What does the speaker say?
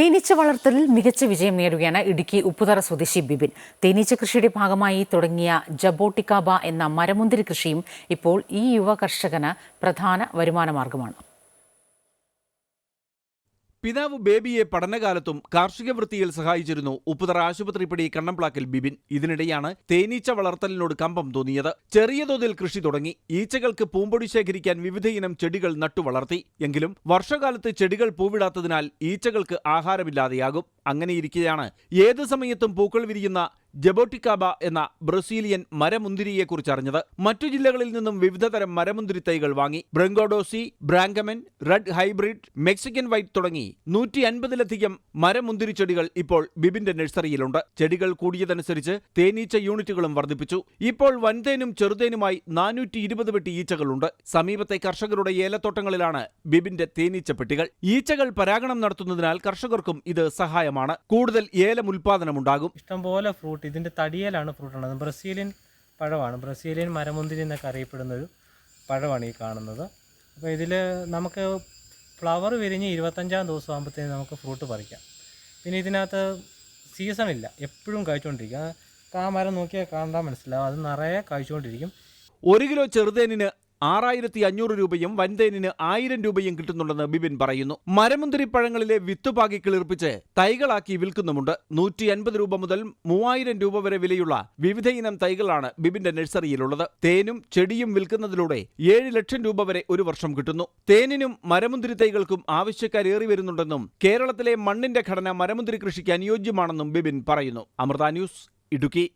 തേനീച്ച വളർത്തലിൽ മികച്ച വിജയം നേടുകയാണ് ഇടുക്കി ഉപ്പുതറ സ്വദേശി ബിബിൻ തേനീച്ച കൃഷിയുടെ ഭാഗമായി തുടങ്ങിയ ജബോട്ടിക്കാബ എന്ന മരമുന്തിരി കൃഷിയും ഇപ്പോൾ ഈ യുവ കർഷകന് പ്രധാന വരുമാന മാർഗമാണ്. പിതാവ് ബേബിയെ പഠനകാലത്തും കാർഷിക വൃത്തിയിൽ സഹായിച്ചിരുന്നു. ഉപ്പുതറ ആശുപത്രിപ്പടി കണ്ണംപ്ലാക്കിൽ ബിബിൻ ഇതിനിടെയാണ് തേനീച്ച വളർത്തലിനോട് കമ്പം തോന്നിയത്. ചെറിയ തോതിൽ കൃഷി തുടങ്ങി. ഈച്ചകൾക്ക് പൂമ്പൊടി ശേഖരിക്കാൻ വിവിധയിനം ചെടികൾ നട്ടുവളർത്തി. എങ്കിലും വർഷകാലത്ത് ചെടികൾ പൂവിടാത്തതിനാൽ ഈച്ചകൾക്ക് ആഹാരമില്ലാതെയാകും. അങ്ങനെയിരിക്കെയാണ് ഏത് സമയത്തും പൂക്കൾ വിരിയുന്ന ജബോട്ടിക്കാബ എന്ന ബ്രസീലിയൻ മരമുന്തിരിയെക്കുറിച്ച് അറിഞ്ഞത് മറ്റു ജില്ലകളിൽ നിന്നും വിവിധ തരം മരമുന്തിരി തൈകൾ വാങ്ങി ബ്രങ്കോഡോസി ബ്രാങ്കമൻ റെഡ് ഹൈബ്രിഡ് മെക്സിക്കൻ വൈറ്റ് തുടങ്ങി നൂറ്റി അൻപതിലധികം മരമുന്തിരി ചെടികൾ ഇപ്പോൾ ബിബിന്റെ നഴ്സറിയിലുണ്ട്. ചെടികൾ കൂടിയതനുസരിച്ച് തേനീച്ച യൂണിറ്റുകളും വർദ്ധിപ്പിച്ചു. ഇപ്പോൾ വൻതേനും ചെറുതേനുമായി നാനൂറ്റി ഇരുപത് വെട്ടി ഈച്ചകളുണ്ട്. സമീപത്തെ കർഷകരുടെ ഏലത്തോട്ടങ്ങളിലാണ് ബിബിന്റെ തേനീച്ച പെട്ടികൾ. ഈച്ചകൾ പരാഗണം നടത്തുന്നതിനാൽ കർഷകർക്കും ഇത് സഹായമാണ് കൂടുതൽ ഏലം ഉൽപാദനം ഉണ്ടാകും. ഇഷ്ടംപോലെ ഫ്രൂട്ട് ഇതിന്റെ തടിയേലാണ് ഫ്രൂട്ട് ഉള്ളത്. ബ്രസീലിയൻ പഴമാണ്. ബ്രസീലിയൻ മരമുന്തിരി എന്നൊക്കെ അറിയപ്പെടുന്ന ഒരു പഴമാണ് ഈ കാണുന്നത്. അപ്പോൾ ഇതിൽ നമുക്ക് ഫ്ലവർ വിരിഞ്ഞ് ഇരുപത്തഞ്ചാം ദിവസം ആകുമ്പോഴത്തേന് നമുക്ക് ഫ്രൂട്ട് പറിക്കാം. പിന്നെ ഇതിനകത്ത് സീസൺ ഇല്ല. എപ്പോഴും കഴിച്ചുകൊണ്ടിരിക്കും ആ മരം നോക്കിയാൽ കാണാൻ മനസ്സിലാവും. അത് നിറയെ കഴിച്ചുകൊണ്ടിരിക്കും ഒരു കിലോ ചെറുതേനിന് ആറായിരത്തി അഞ്ഞൂറ് രൂപയും വൻതേനിന് ആയിരം രൂപയും കിട്ടുന്നുണ്ടെന്ന് ബിബിൻ പറയുന്നു. മരമുന്തിരി പഴങ്ങളിലെ വിത്തുപാകി കിളിർപ്പിച്ച് തൈകളാക്കി വിൽക്കുന്നുമുണ്ട്. നൂറ്റി അൻപത് രൂപ മുതൽ മൂവായിരം രൂപ വരെ വിലയുള്ള വിവിധയിനം തൈകളാണ് ബിബിന്റെ നഴ്സറിയിലുള്ളത്. തേനും ചെടിയും വിൽക്കുന്നതിലൂടെ ഏഴ് ലക്ഷം രൂപ വരെ ഒരു വർഷം കിട്ടുന്നു. തേനിനും മരമുന്തിരി തൈകൾക്കും ആവശ്യക്കാരേറി വരുന്നുണ്ടെന്നും കേരളത്തിലെ മണ്ണിന്റെ ഘടന മരമുന്തിരി കൃഷിക്ക് അനുയോജ്യമാണെന്നും ബിബിൻ പറയുന്നു. അമൃത ന്യൂസ് ഇടുക്കി.